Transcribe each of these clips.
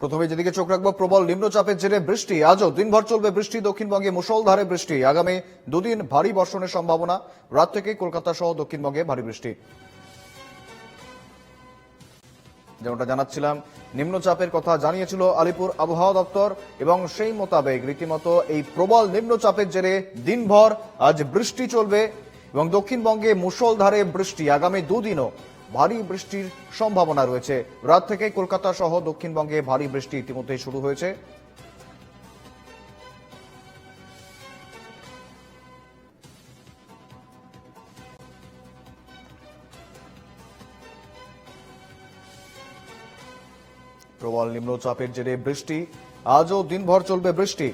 প্রথমে যেদিকে চোখ রাখব, প্রবল নিম্নচাপের জেরে বৃষ্টি। আজও দিনভর চলবে বৃষ্টি, দক্ষিণবঙ্গে মুষলধারে বৃষ্টি। আগামী দুদিন ভারী বর্ষণের সম্ভাবনা। রাত থেকে কলকাতা সহ দক্ষিণবঙ্গে ভারী বৃষ্টি। যেমনটা জানাচ্ছিলাম, নিম্নচাপের কথা জানিয়েছিল আলিপুর আবহাওয়া দপ্তর এবং সেই মোতাবেক রীতিমতো এই প্রবল নিম্নচাপের জেরে দিনভর আজ বৃষ্টি চলবে এবং দক্ষিণবঙ্গে মুষলধারে বৃষ্টি। আগামী দুদিনও ভারী বৃষ্টির সম্ভাবনা রয়েছে। রাত থেকে কলকাতা সহ দক্ষিণবঙ্গে ভারী বৃষ্টি ইতিমধ্যেই শুরু হয়েছে। প্রবল নিম্নচাপের জেরে বৃষ্টি, আজও দিনভর চলবে বৃষ্টি।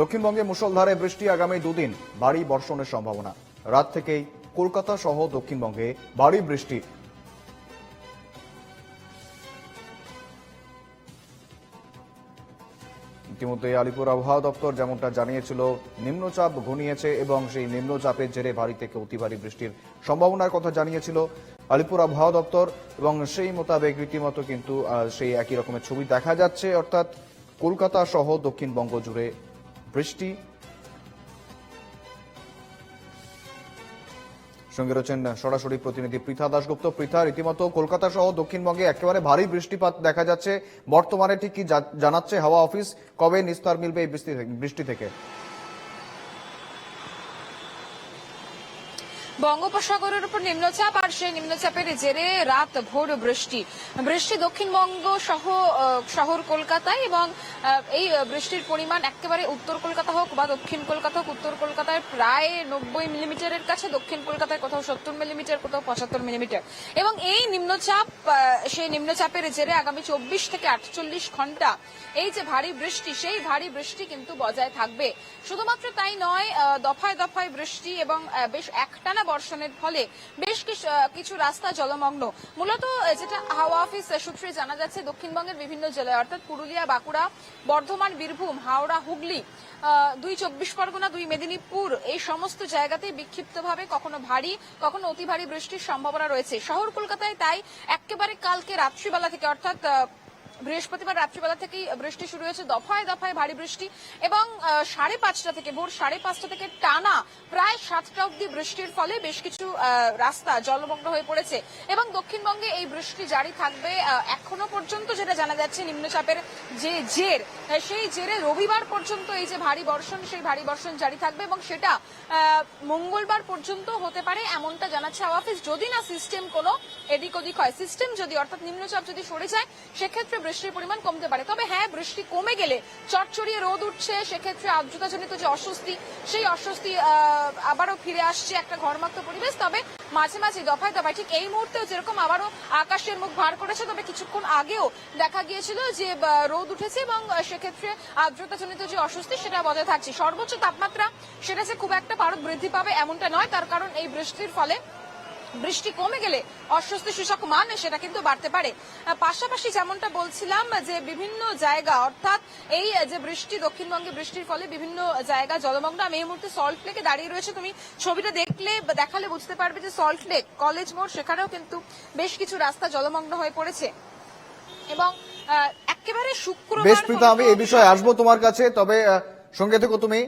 দক্ষিণবঙ্গে মুষলধারে বৃষ্টি আগামী দুদিন, ভারী বর্ষণের সম্ভাবনা। রাত থেকেই কলকাতা সহ দক্ষিণবঙ্গে ভারী বৃষ্টি। ইতিমধ্যে আলিপুর আবহাওয়া দপ্তর যেমনটা জানিয়েছিল, নিম্নচাপ ঘনিয়েছে এবং সেই নিম্নচাপের জেরে ভারী থেকে অতি ভারী বৃষ্টির সম্ভাবনার কথা জানিয়েছিল আলিপুর আবহাওয়া দপ্তর এবং সেই মোতাবেক রীতিমতো কিন্তু সেই একই রকমের ছবি দেখা যাচ্ছে। অর্থাৎ কলকাতা সহ দক্ষিণবঙ্গ জুড়ে বৃষ্টি। সঙ্গে রয়েছেন সরাসরি প্রতিনিধি পৃথা দাশগুপ্ত। পৃথা, রীতিমতো কলকাতা সহ দক্ষিণবঙ্গে একেবারে ভারী বৃষ্টিপাত দেখা যাচ্ছে। বর্তমানে ঠিক কি জানাচ্ছে হাওয়া অফিস? কবে নিস্তার মিলবে এই বৃষ্টি থেকে- বৃষ্টি থেকে বঙ্গোপসাগরের উপর নিম্নচাপ আর সেই নিম্নচাপের জেরে রাত ভোর বৃষ্টি। বৃষ্টি দক্ষিণবঙ্গ সহ শহর কলকাতায় এবং এই বৃষ্টির পরিমাণ একেবারে উত্তর কলকাতা হোক বা দক্ষিণ কলকাতা হোক, উত্তর কলকাতায় প্রায় নব্বই মিলিমিটারের কাছে, দক্ষিণ কলকাতায় কোথাও সত্তর মিলিমিটার, কোথাও পঁচাত্তর মিলিমিটার। এবং এই নিম্নচাপ সেই নিম্নচাপের জেরে আগামী চব্বিশ থেকে আটচল্লিশ ঘণ্টা এই যে ভারী বৃষ্টি, সেই ভারী বৃষ্টি কিন্তু বজায় থাকবে। শুধুমাত্র তাই নয় দফায় দফায় বৃষ্টি এবং বেশ একটানা বর্ষণের ফলে বেশ কিছু- রাস্তা জলমগ্ন। মূলত যেটা হাওয়া অফিস সূত্রে জানা যাচ্ছে, দক্ষিণবঙ্গের বিভিন্ন জেলায়, অর্থাৎ পুরুলিয়া, বাঁকুড়া, বর্ধমান, বীরভূম, হাওড়া, হুগলি দুই চব্বিশ পরগনা, দুই মেদিনীপুর, এই সমস্ত জায়গাতেই বিক্ষিপ্তভাবে কখনো ভারী, কখনো অতি ভারী বৃষ্টির সম্ভাবনা রয়েছে। শহর কলকাতায় তাই একেবারে কালকে রাত্রিবেলা থেকে, অর্থাৎ বৃহস্পতিবার রাত্রিবেলা থেকেই বৃষ্টি শুরু হয়েছে। দফায় দফায় ভারী বৃষ্টি এবং সাড়ে পাঁচটা থেকে, ভোর সাড়ে পাঁচটা থেকে টানা প্রায় সাতটা অব্দি বৃষ্টির ফলে বেশ কিছু রাস্তা জলমগ্ন হয়ে পড়েছে এবং দক্ষিণবঙ্গে এই বৃষ্টি জারি থাকবে এখনও পর্যন্ত যেটা জানা যাচ্ছে নিম্নচাপের যে জের সেই জেরে রবিবার পর্যন্ত এই যে ভারী বর্ষণ, সেই ভারী বর্ষণ জারি থাকবে এবং সেটা মঙ্গলবার পর্যন্ত হতে পারে এমনটা জানাচ্ছে হাওয়া অফিস। যদি না সিস্টেম কোনো এদিক ওদিক হয় সিস্টেম যদি অর্থাৎ নিম্নচাপ যদি সরে যায়, সেক্ষেত্রে বৃষ্টির পরিমাণ কমতে পারে। তবে হ্যাঁ বৃষ্টি কমে গেলে চটচড়িয়ে রোদ উঠছে, সেক্ষেত্রে আর্দ্রতাজনিত যে অস্বস্তি, সেই অস্বস্তি আবারও ফিরে আসছে একটা ঘরমাক্ত পরিবেশ। তবে মাঝে মাঝে দফায় দফায় ঠিক এই মুহূর্তেও যেরকম আবারও আকাশের মুখ ভার করেছে, তবে কিছুক্ষণ আগেও দেখা গিয়েছিল যে রোদ উঠেছে এবং সেক্ষেত্রে আর্দ্রতাজনিত যে অস্বস্তি সেটা বজায় থাকছে। সর্বোচ্চ তাপমাত্রা সেটা খুব একটা পারদ বৃদ্ধি পাবে এমনটা নয়, তার কারণ এই বৃষ্টির ফলে বৃষ্টি কমে গেলে অস্বস্তি সূচক মান সেটা কিন্তু বাড়তে পারে। পাশাপাশি যেমনটা বলছিলাম যে বিভিন্ন জায়গা অর্থাৎ এই যে বৃষ্টি দক্ষিণবঙ্গে বৃষ্টির ফলে বিভিন্ন জায়গা জলমগ্ন। আমি এই মুহূর্তে সল্ট লেকে দাঁড়িয়ে রয়েছে। তুমি ছবিটা দেখলে দেখালে বুঝতে পারবে যে সল্ট লেক কলেজ মোড় সেখানেও কিন্তু বেশ কিছু রাস্তা জলমগ্ন হয়ে পড়েছে। এবং একেবারে শুক্রবার বেশ প্রীতা আমি এই বিষয়ে আসব তোমার কাছে তবে সঙ্গে থেকো তুমি।